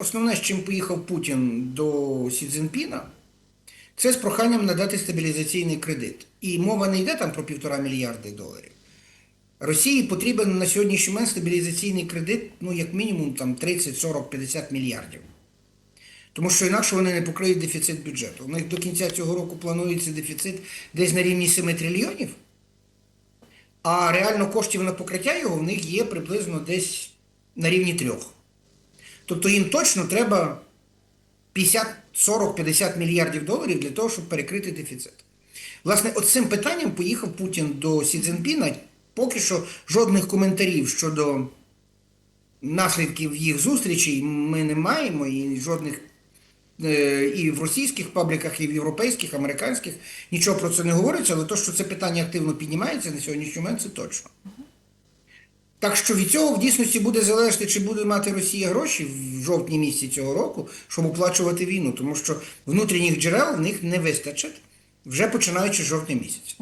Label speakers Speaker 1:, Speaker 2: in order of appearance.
Speaker 1: Основне, з чим поїхав Путін до Сі Цзіньпіна, це з проханням надати стабілізаційний кредит. І мова не йде там про півтора мільярди доларів. Росії потрібен на сьогоднішній момент стабілізаційний кредит, ну, як мінімум, там 30, 40, 50 мільярдів. Тому що інакше вони не покриють дефіцит бюджету. У них до кінця цього року планується дефіцит десь на рівні 7 трильйонів, а реально коштів на покриття його в них є приблизно десь на рівні трьох. Тобто їм точно треба 50, 40, 50 мільярдів доларів для того, щоб перекрити дефіцит. Власне, от цим питанням поїхав Путін до Сі Цзіньпіна. Поки що жодних коментарів щодо наслідків їх зустрічей ми не маємо, і жодних е, і в російських пабліках, і в європейських, американських нічого про це не говориться, але то, що це питання активно піднімається на сьогоднішній момент, це точно. Так що від цього в дійсності буде залежати, чи буде мати Росія гроші в жовтні місяці цього року, щоб оплачувати війну, тому що внутрішніх джерел в них не вистачить вже починаючи з жовтня місяця.